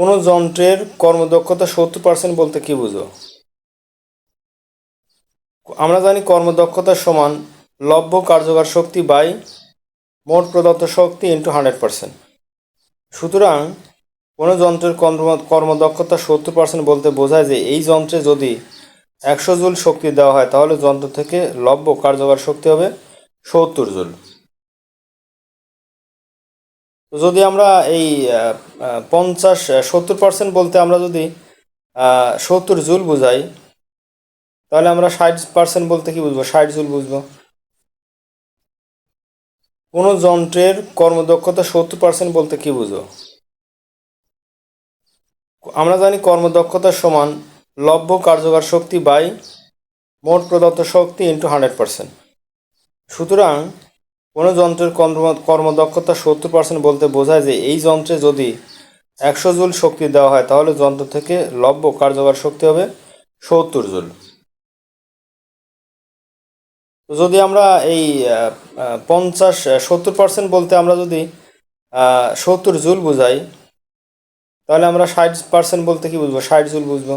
কোনো যন্ত্রের কর্মদক্ষতা সত্তর পার্সেন্ট বলতে কি বুঝো? আমরা জানি কর্মদক্ষতা সমান লভ্য কার্যকর শক্তি বাই মোট প্রদত্ত শক্তি ইন্টু হান্ড্রেড পার্সেন্ট সুতরাং কোনো যন্ত্রের কর্ম কর্মদক্ষতা সত্তর পার্সেন্ট বলতে বোঝায় যে এই যন্ত্রে যদি একশো জুল শক্তি দেওয়া হয়, তাহলে যন্ত্র থেকে লভ্য কার্যকর শক্তি হবে সত্তর জুল। যদি আমরা এই পঞ্চাশ সত্তর পার্সেন্ট বলতে আমরা যদি সত্তর জুল বুঝাই, তাহলে আমরা ষাট পার্সেন্ট বলতে কি বুঝব? ষাট জুল বুঝব। কোনো যন্ত্রের কর্মদক্ষতা সত্তর পার্সেন্ট বলতে কি বুঝব? আমরা জানি কর্মদক্ষতা সমান লভ্য কার্যকর শক্তি বাই মোট প্রদত্ত শক্তি ইন্টু হান্ড্রেড পার্সেন্ট সুতরাং কোনো যন্ত্রের কর্ম কর্মদক্ষতা সত্তর পার্সেন্ট বলতে বোঝায় যে এই যন্ত্রে যদি একশো জুল শক্তি দেওয়া হয়, তাহলে যন্ত্র থেকে লব্য কার্যকর শক্তি হবে সত্তর জুল। যদি আমরা এই পঞ্চাশ সত্তর পার্সেন্ট বলতে আমরা যদি সত্তর জুল বুঝাই, তাহলে আমরা ষাট পার্সেন্ট বলতে কি বুঝব? ষাট জুল বুঝব।